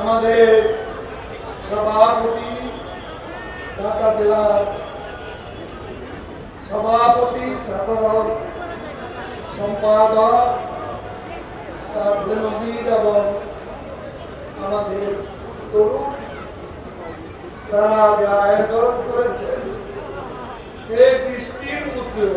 আমাদের সভাপতি, ঢাকা জেলার সভাপতি, সাধারণ সম্পাদক আব্দুল মজিদ এবং আমাদের তরুণ, তারা যে আয়োজন করেছেন এই বৃষ্টির মধ্যেও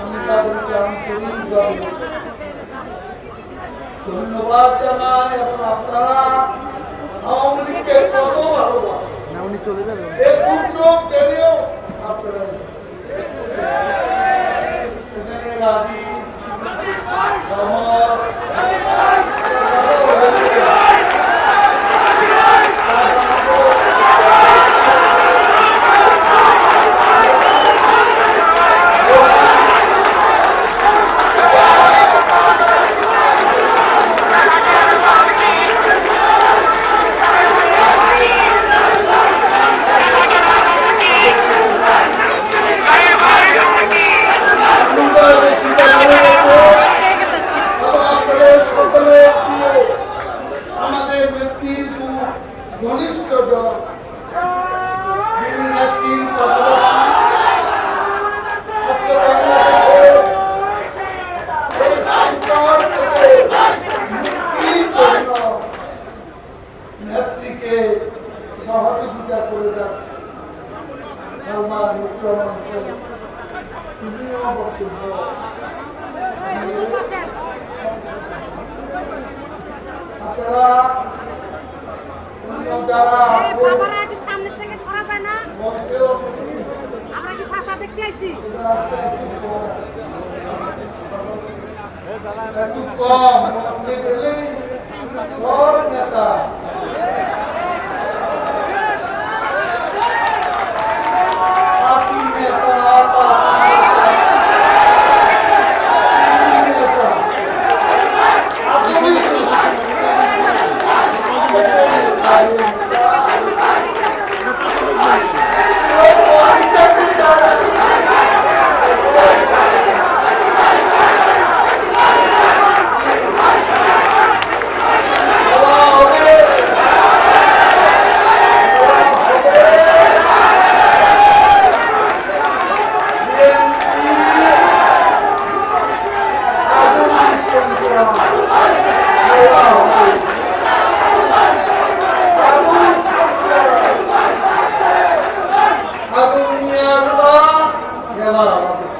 আমি তাদেরকে আন্তরিকভাবে ধন্যবাদ জানাই এবং আপনারা আওয়ামী লীগকে কত ভালোবাসেন। না উনি চলে যাবেন। এই দুর্যোগ জেনেও আপনারা এখানে রাজি সমর আমাদের সকলের প্রিয় আমাদের নেত্রীর খুব ঘনিষ্ঠ জন যিনি নেত্রীর আজকে বাংলাদেশের এই সংকট থেকে মুক্তির জন্য নেত্রীকে সহযোগিতা করে যাচ্ছে সালমান বক্তব্য আপনারা যারা আছে বাবারা একটু সামনের থেকে সরা যায় না। আমরা কি ভাষা দেখতে আইছি? একটু কম মঞ্চে গেলেই সব নেতা পার্টি নেতা পার্টি নেতা আধুনিক আগুন নিয়ে আসবা খেলা আমাদের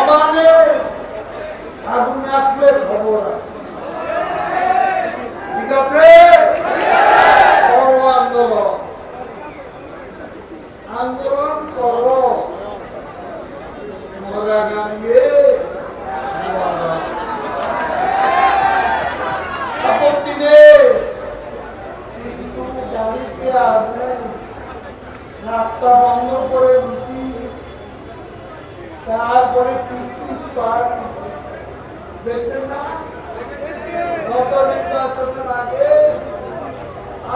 আমাদের আগুন আসলে খবর আছে ঠিক আছে বড় আন্দোলন আন্দোলন করো। মরা গাঙ্গে আপত্তি নেই। কিন্তু গাড়িতে আগুন, রাস্তা বন্ধ করে বুঝি তারপরে কিছু পার্টি দেখছেন না? গত নির্বাচনের আগে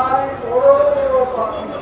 আর বড় বড় পার্টি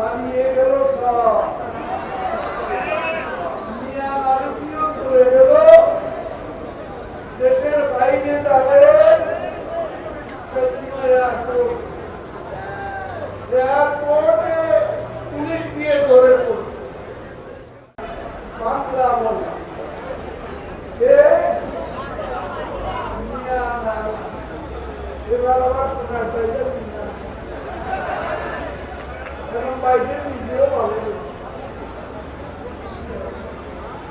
Vale,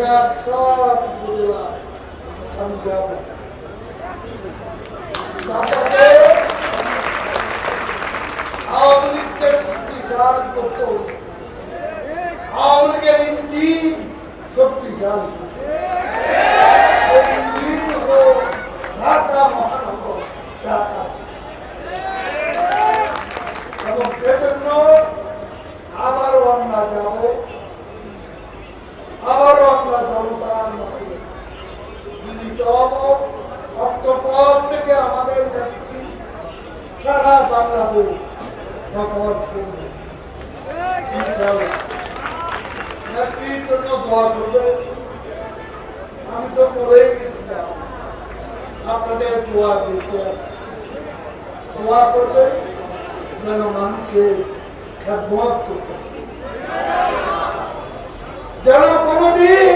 এসেছে সব যাব তারপরে আওয়ামী লীগকে শক্তিশালী করতে হবে আওয়ামী লীগের ইঞ্জিন শক্তিশালী এই ইঞ্জিন হলো ঢাকা মহানগর ঢাকা এবং সেজন্য আবারও আমরা যাব আবারও আমরা জনতার মাঝে মিলিত হব অক্টোবর থেকে আমাদের নেত্রী আমি তো মরেই গেছিলাম। আপনাদের দোয়া বেঁচে আছে দোয়া করবে যেন মানুষের খেদমত করতে। যেন কোনোদিন